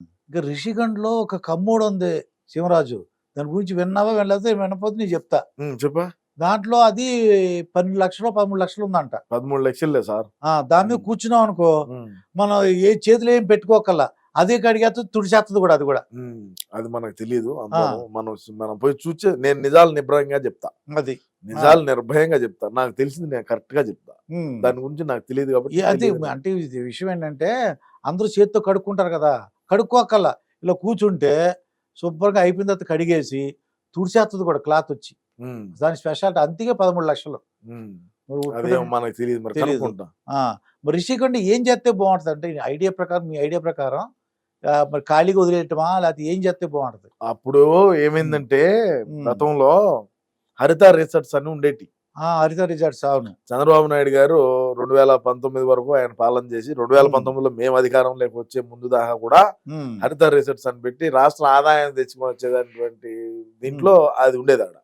ఇక రిషిగండ్లో ఒక కమ్మోడు ఉంది శివరాజు. దాని గురించి విన్నావా వెళ్ళకపోతే వినకపోతే నేను చెప్తా. చెప్పా. దాంట్లో అది పన్నెండు లక్షలు పదమూడు లక్షలు ఉందంట. పదమూడు లక్షలే సార్. ఆ, దాని మీద కూర్చున్నాం అనుకో మనం ఏ చేతిలో ఏం పెట్టుకోకల్లా. అదే కడిగేస్తుంది తుడిచేస్తుంది కూడా అది కూడా. అది మనకు తెలియదు మనం మనం పోయి చూచే నేను నిజాలు నిర్భయంగా చెప్తా. అది. నిజాలు నిర్భయంగా చెప్తా. నాకు తెలిసింది నేను కరెక్ట్గా చెప్తా. దాని గురించి నాకు తెలియదు కాబట్టి అది. అంటే విషయం ఏంటంటే అందరూ చేత్తో కడుక్కుంటారు కదా. కడుక్కోకల్లా ఇలా కూర్చుంటే శుభ్రంగా అయిపోయిన తర్వాత కడిగేసి తుడిచేస్తుంది కూడా క్లాత్ వచ్చి. దాని స్పెషాలిటీ అంతికే పదమూడు లక్షలు. మరి రిషికొండ ఏం చేస్తే బాగుంటుంది అంటే ఐడియా ప్రకారం మీ ఐడియా ప్రకారం మరి ఖాళీగా వదిలేయటమా లేకపోతే ఏం చేస్తే బాగుంటుంది? అప్పుడు ఏమైందంటే. గతంలో హరిత రిసార్ట్స్ అని ఉండేటి హరిత రిజార్ట్స్ అవును. చంద్రబాబు నాయుడు గారు రెండు వేల పంతొమ్మిది వరకు ఆయన పాలన చేసి రెండు వేల. పంతొమ్మిదిలో మేము అధికారంలోకి వచ్చే ముందు దాకా కూడా హరిత రిసార్ట్స్ అని పెట్టి రాష్ట్ర ఆదాయం తెచ్చుకొచ్చేటటువంటి దీంట్లో అది ఉండేది ఆడ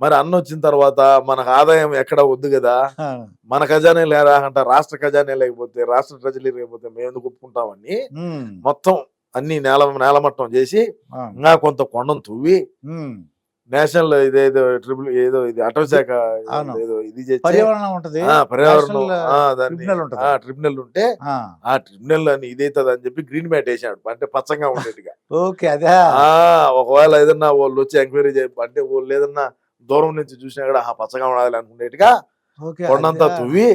మరి అన్న వచ్చిన తర్వాత మనకు ఆదాయం ఎక్కడ వద్దు కదా? మన ఖజానే లేరా అంట రాష్ట్ర ఖజానే లేకపోతే రాష్ట్ర ప్రజలు లేకపోతే మేము ఎందుకు ఒప్పుకుంటామని మొత్తం అన్ని నేల నేలమట్టం చేసి ఇంకా కొంత కొండను తువ్వి. నేషనల్ ఇదేదో ట్రిపుల్ ఏదో ఇది అటవీ శాఖ అవును. ఏదో ఇది పర్యావరణం ఉంటది పర్యావరణం ట్రిబ్యునల్ ఉంటది. ఆ, ట్రిబ్యునల్ ఉంటే ఆ, ట్రిబ్యునల్ అని ఇదైతుంది అని చెప్పి గ్రీన్ మ్యాట్ వేసాడు అంటే పచ్చగా ఉండేట్టుగా ఓకే అదే ఆ ఒకవేళ ఏదన్నా వాళ్ళు వచ్చి ఎంక్వైరీ చేయ అంటే వాళ్ళు ఏదన్నా దూరం నుంచి చూసినా కూడా ఆ పచ్చగా ఉండాలి అనుకునేట్టుగా కొండంతా. తువ్వి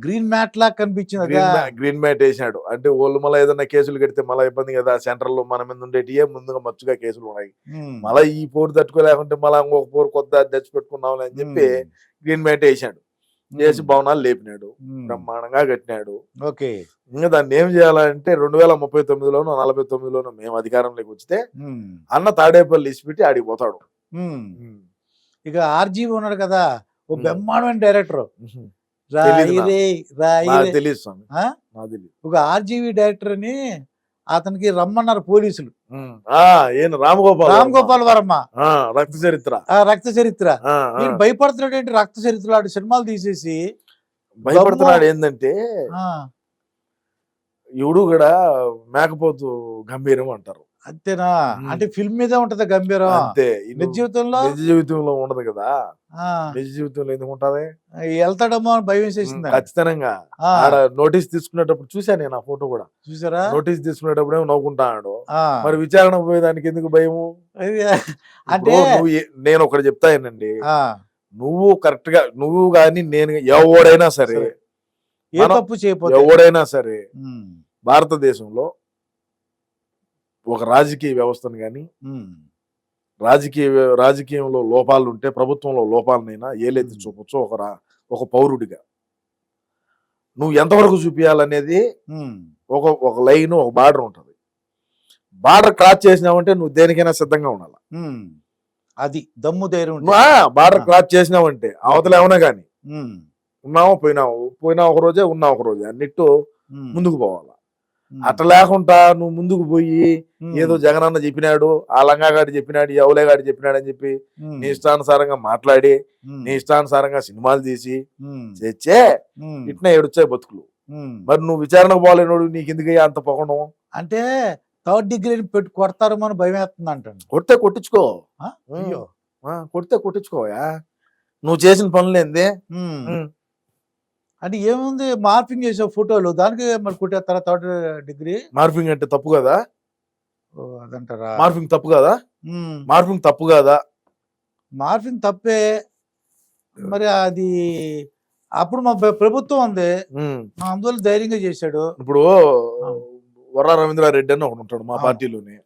గ్రీన్ మ్యాట్ లా కనిపించింది గ్రీన్ మ్యా- గ్రీన్ మ్యాట్ వేసాడు అంటే వాళ్ళు మళ్ళీ ఏదన్నా కేసులు కడితే మళ్ళీ ఇబ్బంది కదా సెంట్రల్లో మన మీద ఉండేటియే ముందుగా మచ్చుగా కేసులు ఉన్నాయి. మళ్ళీ ఈ పోరు తట్టుకోలేకుంటే మళ్ళీ ఇంకొక పోరు కొత్త తెచ్చి పెట్టుకున్నాం అని చెప్పి గ్రీన్ మ్యాట్ వేసాడు చేసి భవనాలు లేపినాడు. బ్రహ్మాండంగా కట్టినాడు. ఓకే. ఇంకా దాన్ని ఏం చేయాలంటే రెండు వేల ముప్పై తొమ్మిదిలోనో నలభై తొమ్మిదిలోనో మేము అధికారంలోకి ఉమ్, అన్న తాడేపల్లి ఇసిపెట్టి ఆడికి పోతాడు. ఇక ఆర్జీవి ఉన్నాడు కదా ఓ. బ్రహ్మాండమైన డైరెక్టర్. తెలియదు స్వామి. తెలియదు ఒక ఆర్జీవి డైరెక్టర్ అని అతనికి రమ్మన్నారు పోలీసులు. ఆ ఈయన రామగోపాల్ రామ్. గోపాల్ వర్మ. రక్త చరిత్ర. ఆ రక్త చరిత్ర. నేను భయపడుతున్నాడు ఏంటి? రక్త చరిత్ర ఆడు సినిమాలు తీసేసి భయపడుతున్నాడు ఏంటంటే ఆ. ఎవడు కూడా మేకపోతు గంభీరం అంటారు. అంతేనా. అంటే ఫిల్మ్ మీదే ఉంటది గంభీరం. అంతే. నిజ జీవితంలో? నిజ జీవితంలో ఉండదు కదా. నిజ జీవితంలో ఎందుకు ఉంటది? వెళ్తాడేమో అని భయం వేసేసింది ఖచ్చితంగా. ఆడ నోటీస్ తీసుకునేటప్పుడు చూసా నేను ఆ ఫోటో కూడా. చూసారా? నోటీస్ తీసుకునేటప్పుడు ఏమో నవ్వుకుంటాడు మరి విచారణ పోయేదానికి ఎందుకు భయము? అంటే నేను ఒకటి చెప్తానండి నువ్వు కరెక్ట్గా నువ్వు గాని నేను ఎవడైనా సరే. ఏ తప్పు చేయకపోతే? ఎవడైనా సరే భారతదేశంలో ఒక రాజకీయ వ్యవస్థను కానీ రాజకీయ రాజకీయంలో లోపాలు ఉంటే ప్రభుత్వంలో లోపాలనైనా ఏలైతే. చూపొచ్చో ఒక రా- ఒక పౌరుడిగా నువ్వు ఎంతవరకు చూపించాలనేది ఒక ఒక లైన్ ఒక బార్డర్ ఉంటుంది బార్డర్ క్రాస్ చేసినావంటే నువ్వు దేనికైనా సిద్ధంగా ఉండాలి. అది దమ్ము ధైర్యం. బార్డర్. క్రాస్ చేసినావంటే అవతల ఏమైనా కానీ ఉన్నావు పోయినావు పోయినా ఒక రోజే ఉన్నావు ఒక రోజే అన్నిట్టు ముందుకు పోవాలి అట్లా లేకుండా నువ్వు ముందుకు పోయి ఏదో జగనన్న చెప్పినాడు ఆ లంగాగాడి చెప్పినాడు ఈ అవులేగాడి చెప్పినాడు అని చెప్పి నీ ఇష్టానుసారంగా మాట్లాడి నీ ఇష్టానుసారంగా సినిమాలు తీసి తెచ్చే ఇట్నే ఏడుచ్చాయి బతుకులు. మరి నువ్వు విచారణకు పోలేనోడు నీకు ఎందుకు అంత పొగడం? అంటే థర్డ్ డిగ్రీని పెట్టి కొడతారేమో అని భయం వేస్తుంది అంటాను కొడితే కొట్టించుకో. కొడితే కొట్టించుకోయా నువ్వు చేసిన పనులు ఏంది. అంటే ఏముంది మార్పింగ్ చేసే ఫోటోలు? దానికి మరి కుట్టేస్తారా థర్డ్ డిగ్రీ? మార్పింగ్ అంటే తప్పు కదా? అదంటారా? మార్పింగ్ తప్పు కదా? మార్పింగ్ తప్పు కదా? మార్పింగ్ తప్పే. మరి అది అప్పుడు మా ప్ర- ప్రభుత్వం ఉంది. మా అందువల్ల ధైర్యంగా చేశాడు. ఇప్పుడు ఆ. వర్రా రవీంద్రారెడ్డి అని ఒకడు ఉంటాడు మా. పార్టీలోనే.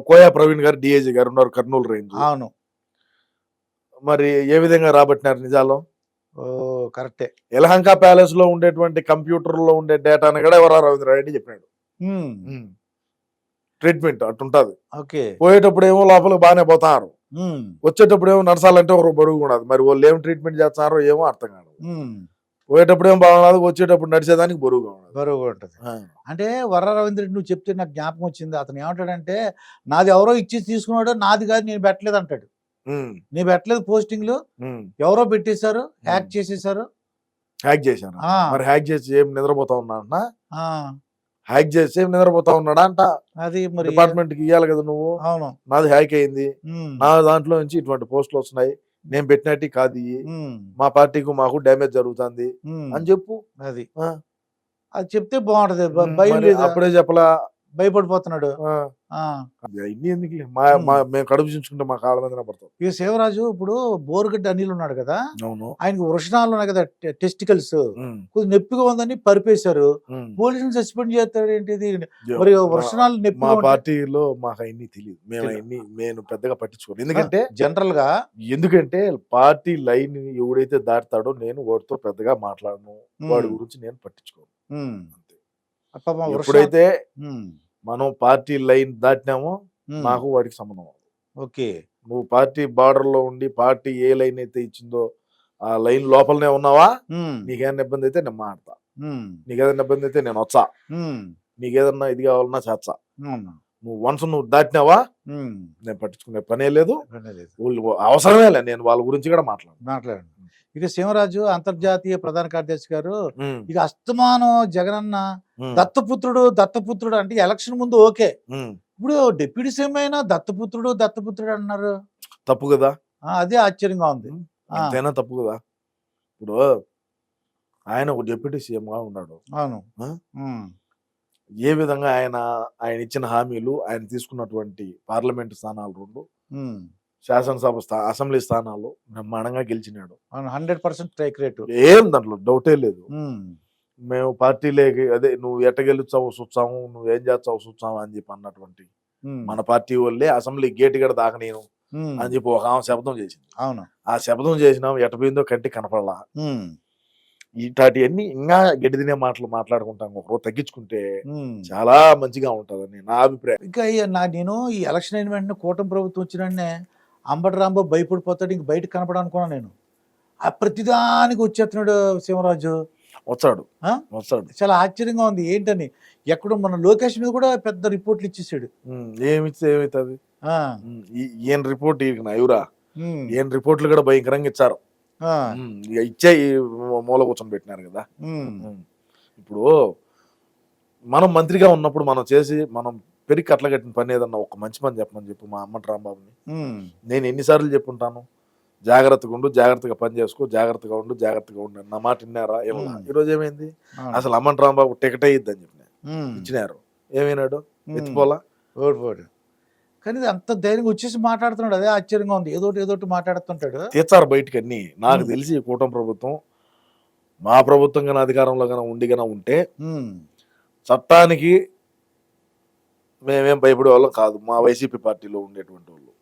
కోయా ప్రవీణ్ గారు డిఏజీ గారు ఉన్నారు కర్నూలు రేంజ్. అవును. మరి ఏ విధంగా రాబట్టినారు నిజాలు కరెక్టే. యలహంక ప్యాలెస్లో ఉండేటువంటి కంప్యూటర్లో ఉండే డేటాను కూడా ఎవరా రవీంద్రారెడ్డి చెప్పినాడు. ఉమ్, ట్రీట్మెంట్ అట్టుంటది ఓకే. పోయేటప్పుడు ఏమో లోపలికి బాగానే పోతారు. వచ్చేటప్పుడు ఏమో నడసాలంటే ఒక బరువు ఉండదు. మరి వాళ్ళు ఏం ట్రీట్మెంట్ చేస్తున్నారో ఏమో అర్థం కాదు. పోయేటప్పుడు ఏం బాగుండదు వచ్చేటప్పుడు నడిచేదానికి బరువుగా ఉండదు. బరువుగా ఉంటుంది. అంటే వర్ర రవీంద్ర రెడ్డి నువ్వు చెప్తే నాకు జ్ఞాపకం వచ్చింది. అతను ఏమంటాడంటే నాది ఎవరో ఇచ్చి తీసుకున్నాడు నాది కాదు నేను పెట్టలేదు అంటాడు నేను పెట్టలేదు పోస్టింగ్లు. ఎవరో పెట్టేశారు హ్యాక్ చేసేసారు హ్యాక్ చేశాను. మరి హ్యాక్ చేసి ఏం నిద్రపోతా ఉన్నా హ్యాక్ చేసి నిద్రపోతా ఉన్నాడా అంట అది మరి డిపార్ట్మెంట్కి ఇవ్వాలి కదా నువ్వు? అవును. నాది హ్యాక్ అయింది. నా దాంట్లో నుంచి ఇటువంటి పోస్టులు వస్తున్నాయి. నేను పెట్టినట్టు కాదు మా పార్టీకి మాకు డ్యామేజ్ జరుగుతుంది. అని చెప్పు. అది. అది చెప్తే బాగుంటది. అప్పుడే చెప్పలా. భయపడిపోతున్నాడు. ఇన్ని ఎందుకు మా. మా- మేము కడుపు చించుకుంటే మా కాళ్ళ మీద పడతాం. ఇక శివరాజు ఇప్పుడు బోరుగడ్డ అనిల్ ఉన్నాడు కదా? అవును. ఆయనకి వృషణాలు ఉన్నాయి కదా టెస్టికల్స్. కొద్దిగా నొప్పిగా ఉందని పరిపేశారు. పోలీసులు సస్పెండ్ చేస్తాడు ఏంటిది? మరి మా- వృషణాలు మా నొప్పిగా ఉంటే- పార్టీలో మాకు అన్ని తెలియదు మేము. అన్ని నేను పెద్దగా పట్టించుకోను ఎందుకంటే జనరల్గా ఎందుకంటే పార్టీ లైన్ ఎవడైతే దాటుతాడో నేను వాడితో పెద్దగా మాట్లాడను. వాడి గురించి నేను పట్టించుకోను. అంతే. ఎప్పుడైతే మనం పార్టీ లైన్ దాటినామో నాకు వాడికి సంబంధం. ఓకే. నువ్వు పార్టీ బార్డర్లో ఉండి పార్టీ ఏ లైన్ అయితే ఇచ్చిందో ఆ లైన్ లోపలనే ఉన్నావా? నీకేదైనా ఇబ్బంది అయితే నేను మాడతా. నీకేదైనా ఇబ్బంది అయితే నేను వచ్చా. నీకేదన్నా ఇది కావాలన్నా చేస్తా. నువ్వు వన్స్ నువ్వు దాటినావా? నేను పట్టించుకునే పనే లేదు. లేదు. అవసరమే లే నేను వాళ్ళ గురించి కూడా మాట్లాడు మాట్లాడండి ఇక శివరాజు అంతర్జాతీయ ప్రధాన కార్యదర్శి గారు ఇక అస్తమానం జగనన్న దత్తపుత్రుడు దత్తపుత్రుడు అంటే ఎలక్షన్ ముందు ఓకే. ఇప్పుడు డిప్యూటీ సీఎం అయినా దత్తపుత్రుడు దత్తపుత్రుడు అన్నారు. తప్పు కదా? అదే ఆశ్చర్యంగా ఉంది. అంతేనా తప్పు కదా? ఇప్పుడు ఆయన ఒక డిప్యూటీ సీఎం గా ఉన్నాడు. అవును. ఏ విధంగా ఆయన ఆయన ఇచ్చిన హామీలు ఆయన తీసుకున్నటువంటి పార్లమెంట్ స్థానాలు రెండు శాసనసభ స్థా అసెంబ్లీ స్థానాలు బ్రహ్మాండంగా గెలిచినాడు. Hundred percent strike rate. ఏం దాంట్లో డౌటే లేదు. మేము పార్టీలేకి అదే నువ్వు ఎట్ట గెలుచావు చూస్తాము నువ్వు ఏం చేస్తావు చూస్తాము అని చెప్పి అన్నటువంటి మన పార్టీ వాళ్ళే అసెంబ్లీ గేట్ గడ దాకా నేను అని చెప్పి ఒక ఆమె శబ్దం చేసింది. అవును. ఆ శబ్దం చేసినాం ఎట పోయిందో కంటికి కనపడలా. ఇట్లాంటివన్నీ ఇంకా గడ్డి తినే మాటలు మాట్లాడుకుంటాం ఒకరోజు తగ్గించుకుంటే. చాలా మంచిగా ఉంటుందని నా అభిప్రాయం. ఇంకా నా నేను ఈ ఎలక్షన్ అయిన వెంటనే కూటమి ప్రభుత్వం వచ్చిన అంబటి రాంబాబు భయపడిపోతాడు ఇంక బయటకు కనపడాలనుకున్నా నేను. ఆ ప్రతిదానికి వచ్చేస్తున్నాడు శివరాజు వచ్చాడు? వచ్చాడు. చాలా ఆశ్చర్యంగా ఉంది. ఏంటని? ఎక్కడో మన లోకేష్ మీద కూడా పెద్ద రిపోర్ట్లు ఇచ్చేసాడు. ఏమిస్తే ఏమవుతుంది ఈయన రిపోర్ట్ ఉమ్, ఈయన రిపోర్ట్లు కూడా భయంకరంగా ఇచ్చారు. ఇచ్చే మూల కూర్చొని పెట్టినారు కదా. ఇప్పుడు మనం మంత్రిగా ఉన్నప్పుడు మనం చేసి మనం పెరిగి కట్ల కట్టిన పని ఏదన్నా ఒక మంచి పని చెప్పమని చెప్పు మా అమ్మటి రాంబాబుని. నేను ఎన్నిసార్లు చెప్పుంటాను? జాగ్రత్తగా ఉండు జాగ్రత్తగా పని చేసుకో జాగ్రత్తగా ఉండు జాగ్రత్తగా ఉండు అని. నా మాట విన్నారా? ఏమన్నా. ఈరోజు ఏమైంది. అసలు అమ్మటి రాంబాబు టికెట్ అయ్యిద్దని చెప్పిన ఉమ్, ఇచ్చినారు. ఏమైనాడు? ఎత్తిపోలా? ఓడిపోయాడు కానీ అంత ధైర్యంగా వచ్చేసి మాట్లాడుతున్నాడు. అదే ఆశ్చర్యంగా ఉంది. ఏదోటి ఏదోటి మాట్లాడుతుంటాడు. తీర్చారు బయటికి అన్ని నాకు. తెలిసి కూటమి ప్రభుత్వం మా ప్రభుత్వం కన్నా అధికారంలో కన్నా ఉండి కన్నా ఉంటే చట్టానికి మేమేం భయపడే వాళ్ళం కాదు. మా వైసీపీ పార్టీలో ఉండేటువంటి వాళ్ళు.